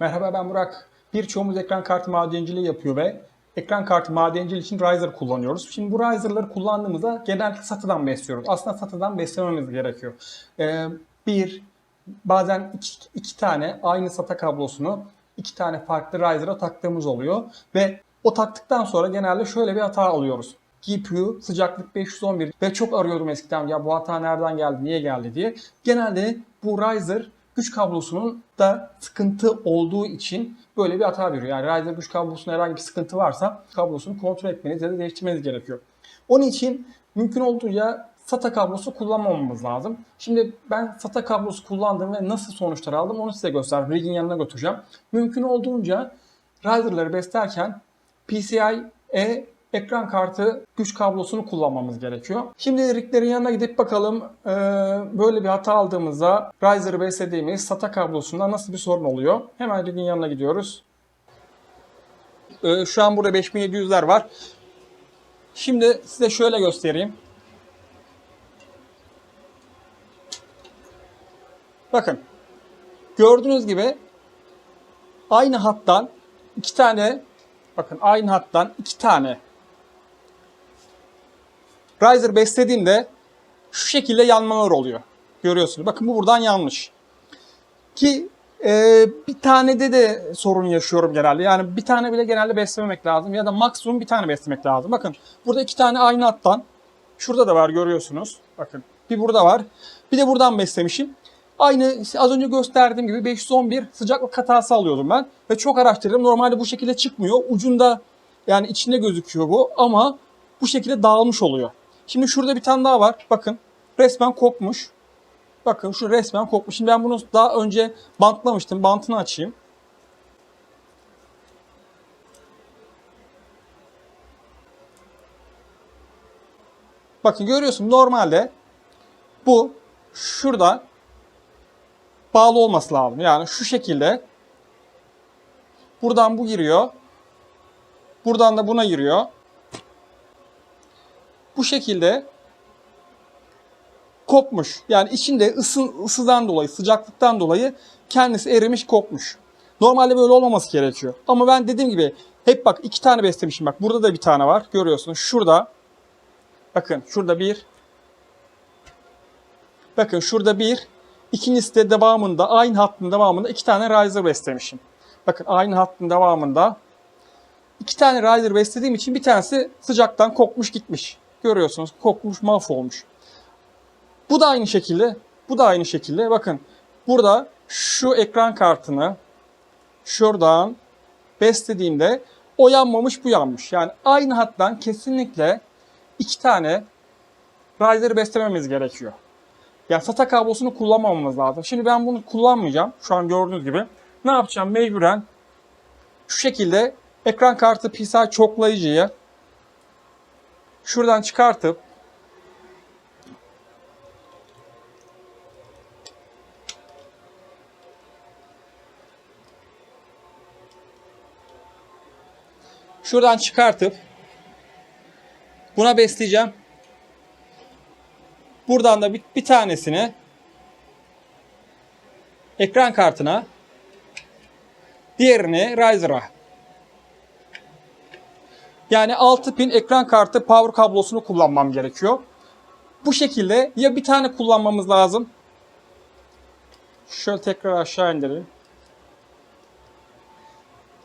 Merhaba ben Burak. Birçoğumuz ekran kartı madenciliği yapıyor ve ekran kartı madenciliği için Riser kullanıyoruz. Şimdi bu Riser'ları kullandığımızda genellikle satıdan besliyoruz. Aslında satıdan beslememiz gerekiyor. Ee, bir, bazen iki, iki tane aynı SATA kablosunu iki tane farklı Riser'a taktığımız oluyor. Ve o taktıktan sonra genelde şöyle bir hata alıyoruz. GPU sıcaklık 511 ve çok arıyordum eskiden ya bu hata nereden geldi, niye geldi diye. Genelde bu Riser güç kablosunun da sıkıntı olduğu için böyle bir hata veriyor. Yani Riser güç kablosunda herhangi bir sıkıntı varsa kablosunu kontrol etmeniz ya da değiştirmeniz gerekiyor. Onun için mümkün olduğunca SATA kablosu kullanmamamız lazım. Şimdi ben SATA kablosu kullandım ve nasıl sonuçlar aldım onu size göstereyim. Rig'in yanına götüreceğim. Mümkün olduğunca Riser'ları beslerken PCIe ekran kartı güç kablosunu kullanmamız gerekiyor. Şimdi riglerin yanına gidip bakalım ee, böyle bir hata aldığımızda Riser'ı beslediğimiz SATA kablosunda nasıl bir sorun oluyor. Hemen rigin yanına gidiyoruz. Ee, şu an burada 5700'ler var. Şimdi size şöyle göstereyim. Bakın. Gördüğünüz gibi aynı hattan iki tane bakın aynı hattan iki tane Riser beslediğimde şu şekilde yanmalar oluyor. Görüyorsunuz. Bakın bu buradan yanmış. Ki e, bir tanede de sorun yaşıyorum genelde. Yani bir tane bile genelde beslememek lazım. Ya da maksimum bir tane beslemek lazım. Bakın burada iki tane aynı hattan. Şurada da var görüyorsunuz. Bakın bir burada var. Bir de buradan beslemişim. Aynı az önce gösterdiğim gibi 511 sıcaklık hatası alıyordum ben. Ve çok araştırdım. Normalde bu şekilde çıkmıyor. Ucunda yani içinde gözüküyor bu ama bu şekilde dağılmış oluyor. Şimdi şurada bir tane daha var. Bakın resmen kopmuş. Bakın şu resmen kopmuş. Şimdi ben bunu daha önce bantlamıştım. Bantını açayım. Bakın görüyorsun normalde bu şurada bağlı olması lazım. Yani şu şekilde buradan bu giriyor. Buradan da buna giriyor. Bu şekilde kopmuş. Yani içinde ısı, ısıdan dolayı, sıcaklıktan dolayı kendisi erimiş, kopmuş. Normalde böyle olmaması gerekiyor. Ama ben dediğim gibi hep bak iki tane beslemişim. Bak burada da bir tane var. Görüyorsunuz. Şurada. Bakın şurada bir. Bakın şurada bir. İkincisi de devamında aynı hattın devamında iki tane riser beslemişim. Bakın aynı hattın devamında iki tane riser beslediğim için bir tanesi sıcaktan kokmuş gitmiş. Görüyorsunuz kokmuş mahvolmuş. Bu da aynı şekilde. Bu da aynı şekilde. Bakın burada şu ekran kartını şuradan beslediğimde o yanmamış bu yanmış. Yani aynı hattan kesinlikle iki tane riser'ı beslememiz gerekiyor. Yani SATA kablosunu kullanmamamız lazım. Şimdi ben bunu kullanmayacağım. Şu an gördüğünüz gibi. Ne yapacağım? Mecburen şu şekilde ekran kartı PCI çoklayıcıyı şuradan çıkartıp şuradan çıkartıp buna besleyeceğim. Buradan da bir, bir tanesini ekran kartına diğerini Riser'a yani 6 pin ekran kartı power kablosunu kullanmam gerekiyor. Bu şekilde ya bir tane kullanmamız lazım. Şöyle tekrar aşağı indirelim.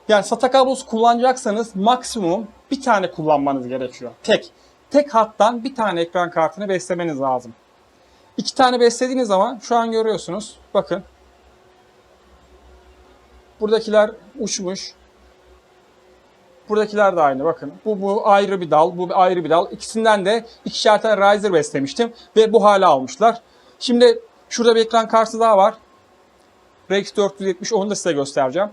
Yani SATA kablosu kullanacaksanız maksimum bir tane kullanmanız gerekiyor. Tek. Tek hattan bir tane ekran kartını beslemeniz lazım. İki tane beslediğiniz zaman şu an görüyorsunuz. Bakın. Buradakiler uçmuş. Buradakiler de aynı bakın. Bu, bu ayrı bir dal, bu ayrı bir dal. İkisinden de ikişer tane riser beslemiştim ve bu hale almışlar. Şimdi şurada bir ekran kartı daha var. RX 470 onu da size göstereceğim.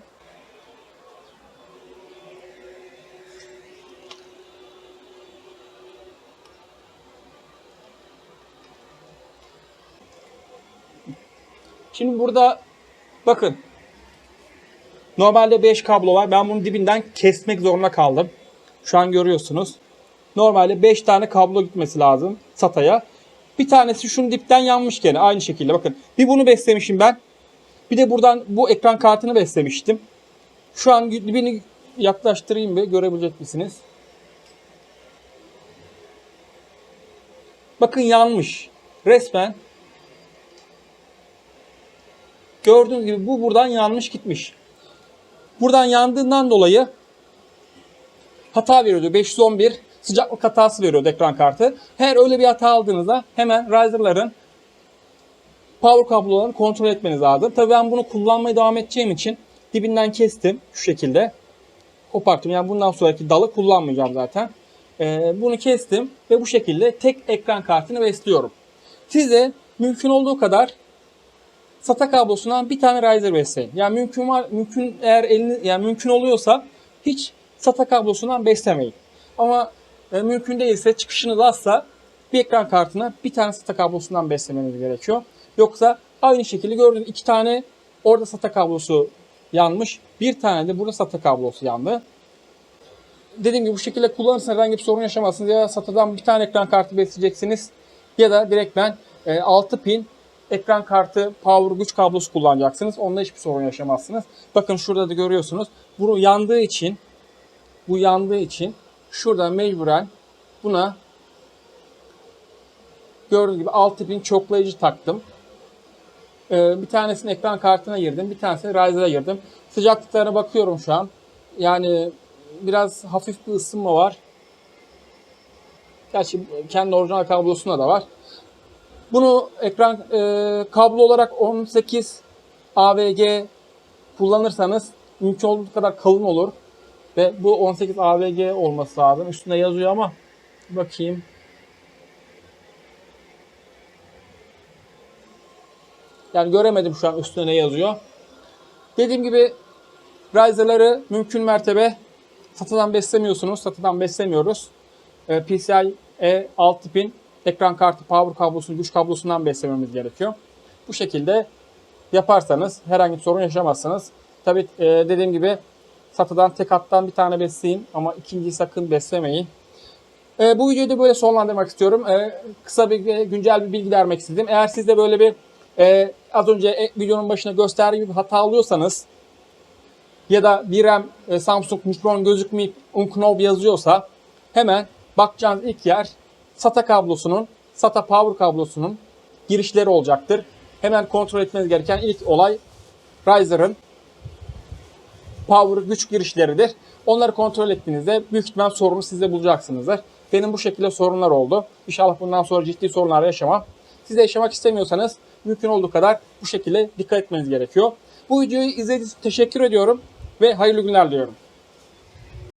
Şimdi burada bakın Normalde 5 kablo var. Ben bunu dibinden kesmek zorunda kaldım. Şu an görüyorsunuz. Normalde 5 tane kablo gitmesi lazım SATA'ya. Bir tanesi şunun dipten yanmış gene aynı şekilde. Bakın bir bunu beslemişim ben. Bir de buradan bu ekran kartını beslemiştim. Şu an dibini yaklaştırayım bir görebilecek misiniz? Bakın yanmış. Resmen gördüğünüz gibi bu buradan yanmış gitmiş. Buradan yandığından dolayı hata veriyordu. 511 sıcaklık hatası veriyordu ekran kartı. Eğer öyle bir hata aldığınızda hemen Riser'ların power kablolarını kontrol etmeniz lazım. Tabii ben bunu kullanmaya devam edeceğim için dibinden kestim şu şekilde. Koparttım. Yani bundan sonraki dalı kullanmayacağım zaten. Ee, bunu kestim ve bu şekilde tek ekran kartını besliyorum. Siz de mümkün olduğu kadar SATA kablosundan bir tane riser besleyin. Yani mümkün var, mümkün eğer elini yani mümkün oluyorsa hiç SATA kablosundan beslemeyin. Ama e, mümkün değilse çıkışınız azsa bir ekran kartına bir tane SATA kablosundan beslemeniz gerekiyor. Yoksa aynı şekilde gördüğünüz iki tane orada SATA kablosu yanmış. Bir tane de burada SATA kablosu yandı. Dediğim gibi bu şekilde kullanırsanız herhangi bir sorun yaşamazsınız. Ya SATA'dan bir tane ekran kartı besleyeceksiniz ya da direkt ben 6 pin ekran kartı power güç kablosu kullanacaksınız. Onda hiçbir sorun yaşamazsınız. Bakın şurada da görüyorsunuz. Bu yandığı için bu yandığı için şurada mecburen buna gördüğünüz gibi 6 pin çoklayıcı taktım. Ee, bir tanesini ekran kartına girdim. Bir tanesini Riser'a girdim. Sıcaklıklarına bakıyorum şu an. Yani biraz hafif bir ısınma var. Gerçi kendi orijinal kablosunda da var. Bunu ekran e, kablo olarak 18 AVG kullanırsanız mümkün olduğu kadar kalın olur. Ve bu 18 AVG olması lazım. Üstünde yazıyor ama bakayım. Yani göremedim şu an üstünde ne yazıyor. Dediğim gibi Riser'ları mümkün mertebe satıdan beslemiyorsunuz. Satıdan beslemiyoruz. E, PCI E 6 pin ekran kartı power kablosunu güç kablosundan beslememiz gerekiyor. Bu şekilde yaparsanız herhangi bir sorun yaşamazsınız. Tabi dediğim gibi satıdan tek hattan bir tane besleyin ama ikinciyi sakın beslemeyin. E, bu videoyu da böyle sonlandırmak istiyorum. E, kısa bir e, güncel bir bilgi vermek istedim. Eğer siz de böyle bir e, az önce e, videonun başına gösterdiğim gibi hata alıyorsanız ya da VRAM e, Samsung Micron gözükmeyip Unknob yazıyorsa hemen bakacağınız ilk yer SATA kablosunun, SATA power kablosunun girişleri olacaktır. Hemen kontrol etmeniz gereken ilk olay Riser'ın power güç girişleridir. Onları kontrol ettiğinizde büyük ihtimal sorunu sizde bulacaksınızdır. Benim bu şekilde sorunlar oldu. İnşallah bundan sonra ciddi sorunlar yaşamam. Siz de yaşamak istemiyorsanız mümkün olduğu kadar bu şekilde dikkat etmeniz gerekiyor. Bu videoyu izlediğiniz için teşekkür ediyorum ve hayırlı günler diliyorum.